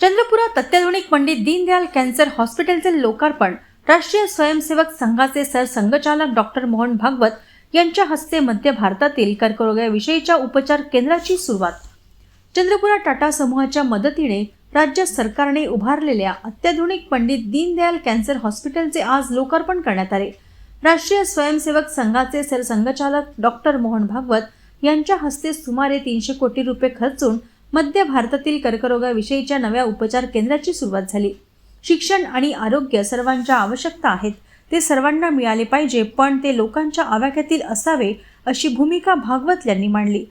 चंद्रपुरात अत्याधुनिक पंडित दीनदयाल कॅन्सर हॉस्पिटलचे लोकार्पण राष्ट्रीय स्वयंसेवक संघाचे सरसंघचालक डॉक्टर मोहन भागवत यांच्या हस्ते मध्य भारतातील कर्करोगाविषयीच्या उपचार केंद्राची सुरुवात. चंद्रपुरा टाटा समूहाच्या मदतीने राज्य सरकारने उभारलेल्या अत्याधुनिक पंडित दीनदयाल कॅन्सर हॉस्पिटलचे आज लोकार्पण करण्यात आले. राष्ट्रीय स्वयंसेवक संघाचे सरसंघचालक डॉक्टर मोहन भागवत यांच्या हस्ते सुमारे तीनशे कोटी रुपये खर्चून मध्य भारतातील कर्करोगाविषयीच्या नव्या उपचार केंद्राची सुरुवात झाली. शिक्षण आणि आरोग्य सर्वांच्या आवश्यकता आहेत ते सर्वांना मिळाले पाहिजे पण ते लोकांच्या आवाक्यातील असावे अशी भूमिका भागवत यांनी मांडली.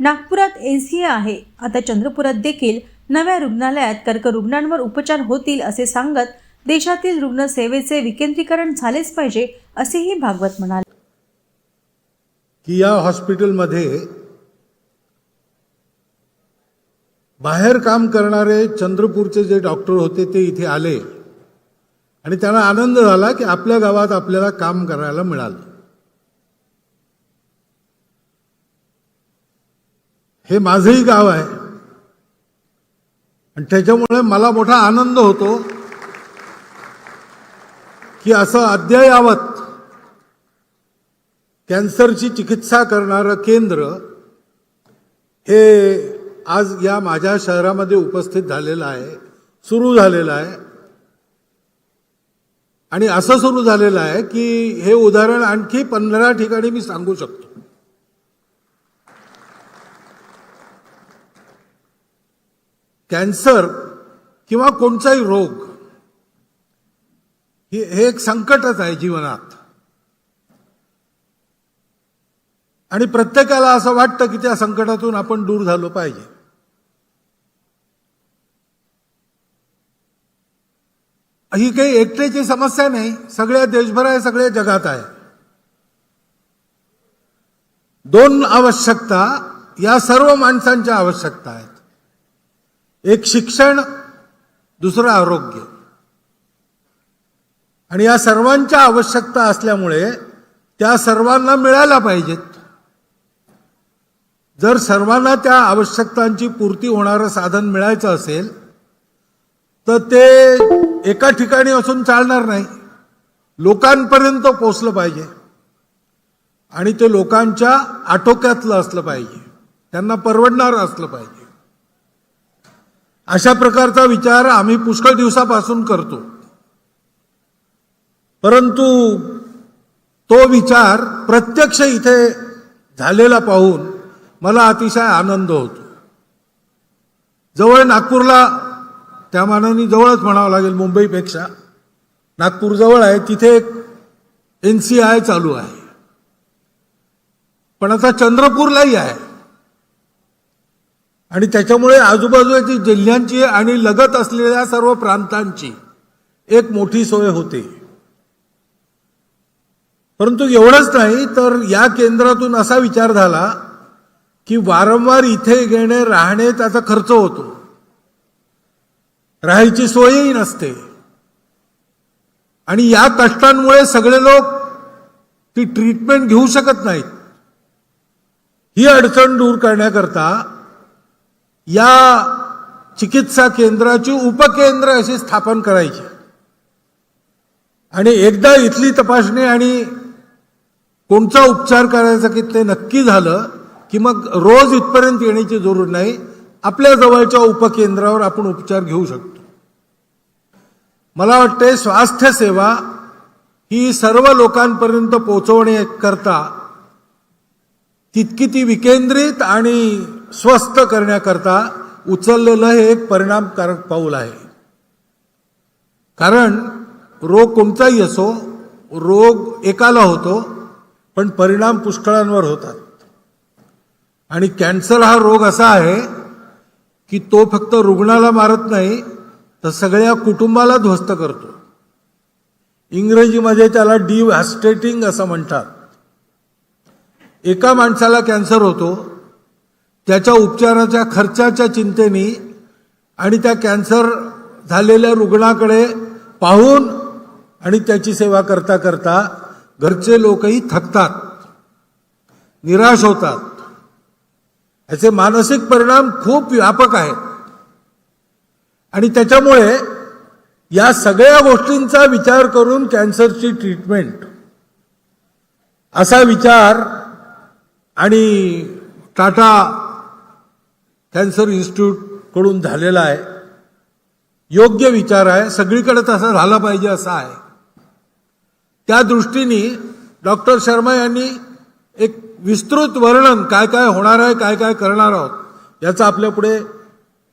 नागपुरात एन सी ए आहे. आता चंद्रपुरात देखील नव्या रुग्णालयात कर्करुग्णांवर उपचार होतील असे सांगत देशातील रुग्णसेवेचे विकेंद्रीकरण झालेच पाहिजे असेही भागवत म्हणाले. की या हॉस्पिटलमध्ये बाहेर काम करणारे चंद्रपूरचे जे डॉक्टर होते ते इथे आले. आणि त्यांना आनंद झाला की आपल्या गावात आपल्याला काम करायला मिळालं. हे माझंही गाव आहे. आणि त्याच्यामुळे मला मोठा आनंद होतो की असं अद्ययावत कॅन्सरची चिकित्सा करणारं केंद्र हे आज या माझ्या शहरामध्ये उपस्थित झालेलं आहे सुरू झालेलं आहे. आणि असं सुरू झालेलं आहे की हे उदाहरण आणखी पंधरा ठिकाणी मी सांगू शकतो. कॅन्सर किंवा कोणताही रोग हे हे एक संकटच आहे जीवनात. आणि प्रत्येकाला असं वाटतं की त्या संकटातून आपण दूर झालो पाहिजे. ही काही एकट्याची समस्या नाही. सगळ्या देशभर आहे सगळ्या जगात आहे. दोन आवश्यकता या सर्व माणसांच्या आवश्यकता आहेत. एक शिक्षण दुसरं आरोग्य. आणि या सर्वांच्या आवश्यकता असल्यामुळे त्या सर्वांना मिळायला पाहिजेत. जर सर्वांना त्या आवश्यकतांची पूर्ती होणारं साधन मिळायचं असेल तर ते एका ठिकाणी असून चालणार नाही. लोकांपर्यंत पोचलं पाहिजे. आणि ते लोकांच्या आटोक्यातलं असलं पाहिजे. त्यांना परवडणार असलं पाहिजे. अशा प्रकारचा विचार आम्ही पुष्कळ दिवसापासून करतो. परंतु तो विचार प्रत्यक्ष इथे झालेला पाहून मला अतिशय आनंद होतो. जवळ नागपूरला त्या मानाने जवळच म्हणावं लागेल मुंबईपेक्षा. नागपूर जवळ आहे तिथे एक एन सी आय चालू आहे. पण आता चंद्रपूरलाही आहे. आणि त्याच्यामुळे आजूबाजूच्या जिल्ह्यांची आणि लगत असलेल्या सर्व प्रांतांची एक मोठी सोय होते. परंतु एवढंच नाही तर या केंद्रातून असा विचार झाला की वारंवार इथे येणे राहणे त्याचा खर्च होतो. राहायची सोयही नसते. आणि या कष्टांमुळे सगळे लोक ती ट्रीटमेंट घेऊ शकत नाहीत. ही अडचण दूर करण्याकरता या चिकित्सा केंद्राची उपकेंद्र अशी स्थापन करायची. आणि एकदा इथली तपासणी आणि कोणता उपचार करायचा की ते नक्की झालं की मग रोज इथपर्यंत येण्याची जरूर नाही आपल्या जवळच्या उपकेंद्रावर आपण उपचार घेऊ शकतो. मला वाटते स्वास्थ्य सेवा ही सर्व लोकांपर्यंत पोहोचवण्याकरता तितकी ती विकेंद्रित आणि स्वस्थ करण्याकरता उचललेलं हे एक परिणामकारक पाऊल आहे. कारण रोग कोणताही असो रोग एकाला होतो पण परिणाम पुष्कळांवर होतात. आणि कॅन्सर हा रोग असा आहे की तो फक्त रुग्णाला मारत नाही तर सगळ्या कुटुंबाला ध्वस्त करतो. इंग्रजीमध्ये त्याला डिव्हॅस्टेटिंग असं म्हणतात. एका माणसाला कॅन्सर होतो. त्याच्या उपचाराच्या खर्चाच्या चिंतेने आणि त्या कॅन्सर झालेल्या रुग्णाकडे पाहून आणि त्याची सेवा करता करता घरचे लोकही थकतात. निराश होतात. याचे मानसिक परिणाम खूप व्यापक आहेत. आणि त्याच्यामुळे या सगळ्या गोष्टींचा विचार करून कॅन्सरची ट्रीटमेंट असा विचार आणि टाटा कॅन्सर इन्स्टिट्यूटकडून झालेला आहे. योग्य विचार आहे. सगळीकडे तसा झाला पाहिजे असा आहे. त्या दृष्टीने डॉक्टर शर्मा यांनी एक विस्तृत वर्णन काय काय होणार आहे काय काय करणार आहोत याचं आपल्या पुढे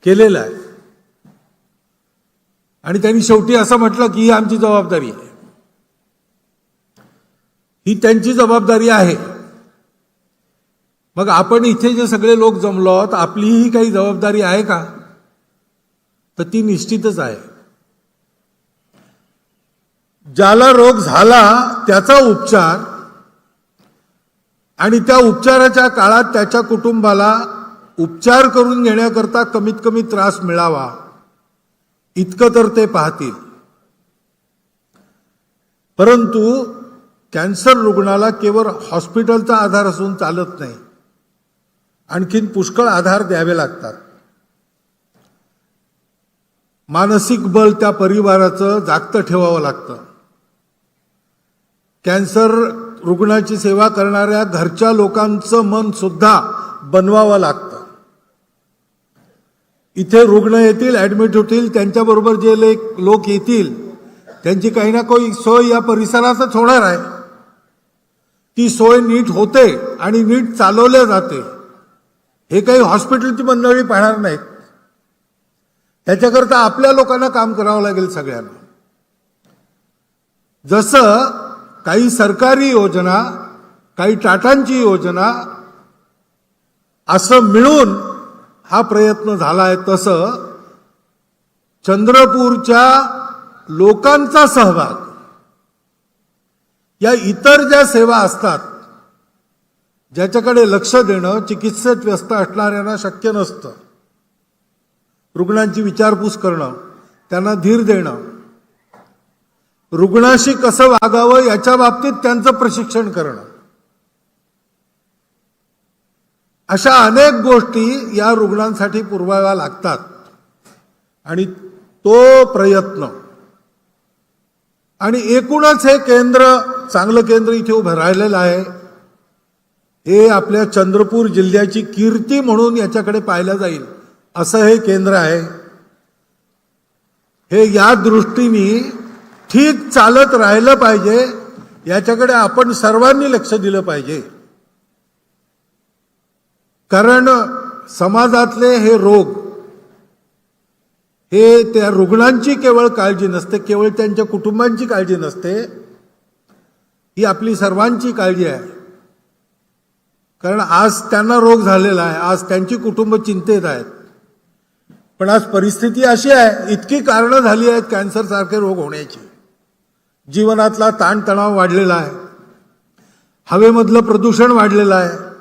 केलेलं आहे. आणि त्यांनी शेवटी असं म्हटलं की ही आमची जबाबदारी आहे. ही त्यांची जबाबदारी आहे. मग आपण इथे जे सगळे लोक जमलो आहोत आपलीही काही जबाबदारी आहे का? तर ती निश्चितच आहे. ज्याला रोग झाला त्याचा उपचार आणि त्या उपचाराच्या काळात त्याच्या कुटुंबाला उपचार करून घेण्याकरता कमीत कमी त्रास मिळावा. इतकं तर ते पाहतील. परंतु कॅन्सर रुग्णाला केवळ हॉस्पिटलचा आधार असून चालत नाही. आणखीन पुष्कळ आधार द्यावे लागतात. मानसिक बल त्या परिवाराचं जागतं ठेवावं लागतं. कॅन्सर रुग्णाची सेवा करणाऱ्या घरच्या लोकांचं मन सुद्धा बनवावं लागतं. इथे रुग्ण येतील ऍडमिट होतील त्यांच्याबरोबर जे लेक लोक येतील त्यांची काही ना काही सोय या परिसरातच होणार आहे. ती सोय नीट होते आणि नीट चालवल्या जाते. हे काही हॉस्पिटलची मंडळी पाहणार नाहीत. त्याच्याकरता आपल्या लोकांना काम करावं लागेल सगळ्यांना. जसं काही सरकारी योजना काही टाटांची योजना असं मिळून हा प्रयत्न झाला आहे तसं चंद्रपूरच्या लोकांचा सहभाग. या इतर ज्या सेवा असतात ज्याच्याकडे लक्ष देणं चिकित्सेत व्यस्त असणाऱ्यांना शक्य नसतं. रुग्णांची विचारपूस करणं त्यांना धीर देणं. रुग्णाशी कसं वागावं याच्या बाबतीत त्यांचं प्रशिक्षण करणं. अशा अनेक गोष्टी या रुग्णांसाठी पुरवाव्या लागतात. आणि तो प्रयत्न. आणि एकूणच हे केंद्र चांगलं केंद्र इथे उभं राहिलेलं आहे. हे आपल्या चंद्रपूर जिल्ह्याची कीर्ती म्हणून याच्याकडे पाहिलं जाईल. असं हे केंद्र आहे. हे या दृष्टीने ठीक चालत राहिलं पाहिजे. याच्याकडे आपण सर्वांनी लक्ष दिलं पाहिजे. कारण समाजातले हे रोग हे त्या रुग्णांची केवळ काळजी नसते केवळ त्यांच्या कुटुंबांची काळजी नसते ही आपली सर्वांची काळजी आहे. कारण आज त्यांना रोग झालेला आहे आज त्यांची कुटुंब चिंतेत आहेत. पण आज परिस्थिती अशी आहे इतकी कारणं झाली आहेत कॅन्सरसारखे रोग होण्याची. जीवनातला ताणतणाव वाढलेला आहे. हवेमधलं प्रदूषण वाढलेलं आहे.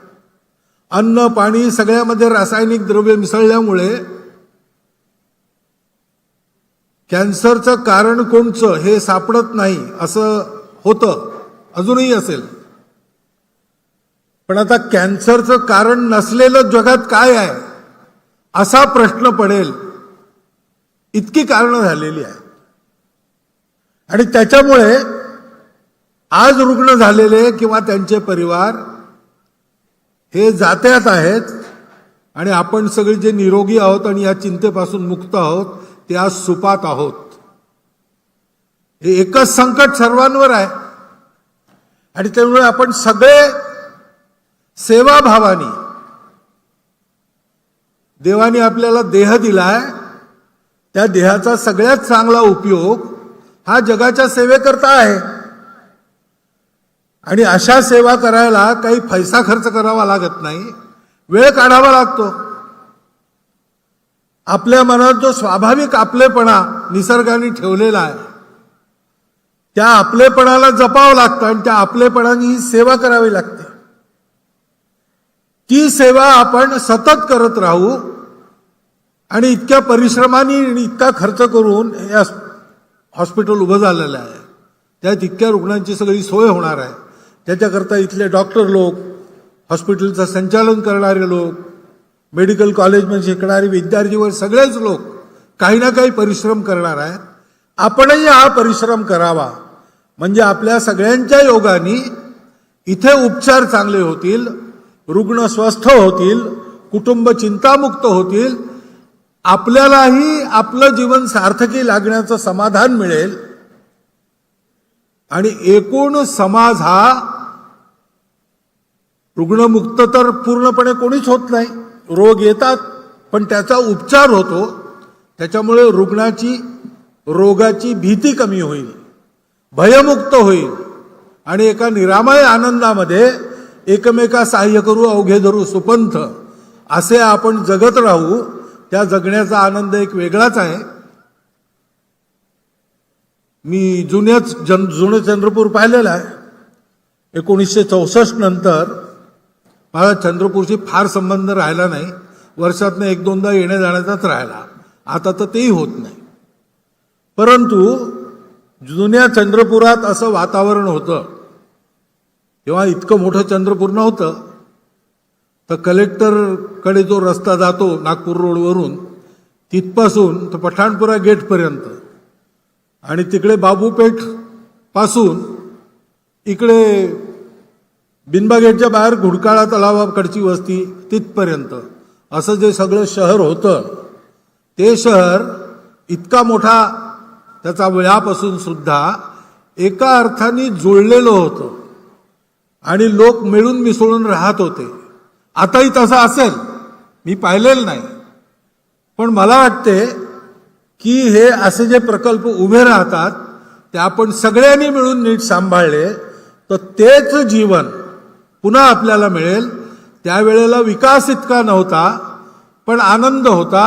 अन्न पाणी सगळ्यामध्ये रासायनिक द्रव्य मिसळल्यामुळे कॅन्सरचं कारण कोणचं हे सापडत नाही असं होतं. अजूनही असेल. पण आता कॅन्सरचं कारण नसलेलं जगात काय आहे असा प्रश्न पडेल. इतकी कारणं झालेली आहे आणि त्याच्यामुळे आज रुग्ण झालेले किंवा त्यांचे परिवार हे जात्यात आहेत आणि आपण सगळे जे निरोगी आहोत आणि या चिंतेपासून मुक्त आहोत ते आज सुपात आहोत. हे एकच संकट सर्वांवर आहे. आणि त्यामुळे आपण सगळे सेवाभावानी देवाने आपल्याला देह दिलाय त्या देहाचा सगळ्यात चांगला उपयोग हा जगाच्या सेवेकरता आहे. आणि अशा सेवा करायला काही पैसा खर्च करावा लागत नाही. वेळ काढावा लागतो. आपल्या मनात जो स्वाभाविक आपलेपणा निसर्गाने ठेवलेला आहे त्या आपलेपणाला जपावं लागतं आणि त्या आपलेपणाने ही सेवा करावी लागते. ती सेवा आपण सतत करत राहू आणि इतक्या परिश्रमाने आणि इतका खर्च करून हे हॉस्पिटल उभं झालेलं आहे. त्यात इतक्या रुग्णांची सगळी सोय होणार आहे. त्याच्याकरता इथले डॉक्टर लोक हॉस्पिटलचं संचालन करणारे लोक मेडिकल कॉलेजमध्ये शिकणारे विद्यार्थीवर सगळेच लोक काही ना काही परिश्रम करणार आहेत. आपणही हा परिश्रम करावा. म्हणजे आपल्या सगळ्यांच्या योगाने इथे उपचार चांगले होतील रुग्ण स्वस्थ होतील कुटुंब चिंतामुक्त होतील. आपल्यालाही आपलं जीवन सार्थकी लागण्याचं समाधान मिळेल. आणि एकूण समाज हा रुग्णमुक्त तर पूर्णपणे कोणीच होत नाही. रोग येतात पण त्याचा उपचार होतो. त्याच्यामुळे रुग्णाची रोगाची भीती कमी होईल भयमुक्त होईल. आणि एका निरामय आनंदामध्ये एकमेका सहाय्य करू अवघे धरू सुपंथ असे आपण जगत राहू त्या जगण्याचा आनंद एक वेगळाच आहे. मी जुन्याच जन जुनं चंद्रपूर पाहिलेलं आहे. एकोणीसशे चौसष्ट नंतर मला चंद्रपूरशी फार संबंध राहिला नाही. वर्षातनं एक दोनदा येण्या जाण्याचाच राहिला. आता तर तेही होत नाही. परंतु जुन्या चंद्रपुरात असं वातावरण होतं. तेव्हा इतकं मोठं चंद्रपूर नव्हतं. तर कलेक्टरकडे जो रस्ता जातो नागपूर रोडवरून तिथपासून तर पठाणपुरा गेटपर्यंत आणि तिकडे बाबूपेठपासून इकडे बिनबा गेटच्या बाहेर घुडकाळा तलावाकडची वस्ती तिथपर्यंत. असं जे सगळं शहर होतं ते शहर इतका मोठा त्याचा वेळापासून सुद्धा एका अर्थाने जुळलेलं होतं. आणि लोक मिळून मिसळून राहत होते. आताही तसं असेल. मी पाहिलेलं नाही. पण मला वाटते की हे असे जे प्रकल्प उभे राहतात ते आपण सगळ्यांनी मिळून नीट सांभाळले तर तेच जीवन पुन्हा आपल्याला मिळेल. त्यावेळेला विकास इतका नव्हता पण आनंद होता.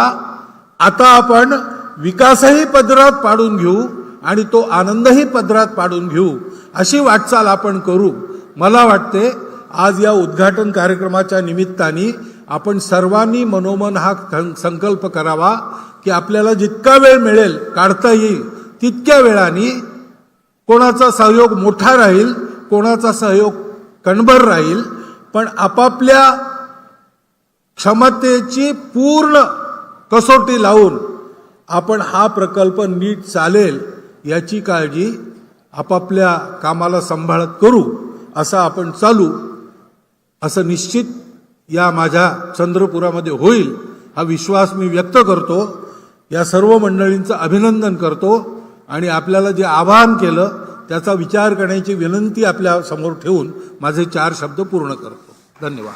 आता आपण विकासही पदरात पाडून घेऊ आणि तो आनंदही पदरात पाडून घेऊ अशी वाटचाल आपण करू. मला वाटते आज या उद्घाटन कार्यक्रमाच्या निमित्ताने आपण सर्वांनी मनोमन हा सं- संकल्प करावा की आपल्याला जितका वेळ मिळेल काढता येईल तितक्या वेळाने कोणाचा सहयोग मोठा राहील कोणाचा सहयोग कणभर राहील पण आपापल्या क्षमतेची पूर्ण कसोटी लावून आपण हा प्रकल्प नीट चालेल याची काळजी आपापल्या कामाला सांभाळत करू असं आपण चालू असं निश्चित या माझ्या चंद्रपुरामध्ये होईल हा विश्वास मी व्यक्त करतो. या सर्व मंडळींचं अभिनंदन करतो आणि आपल्याला जे आवाहन केलं त्याचा विचार करण्याची विनंती आपल्यासमोर ठेवून माझे चार शब्द पूर्ण करतो. धन्यवाद.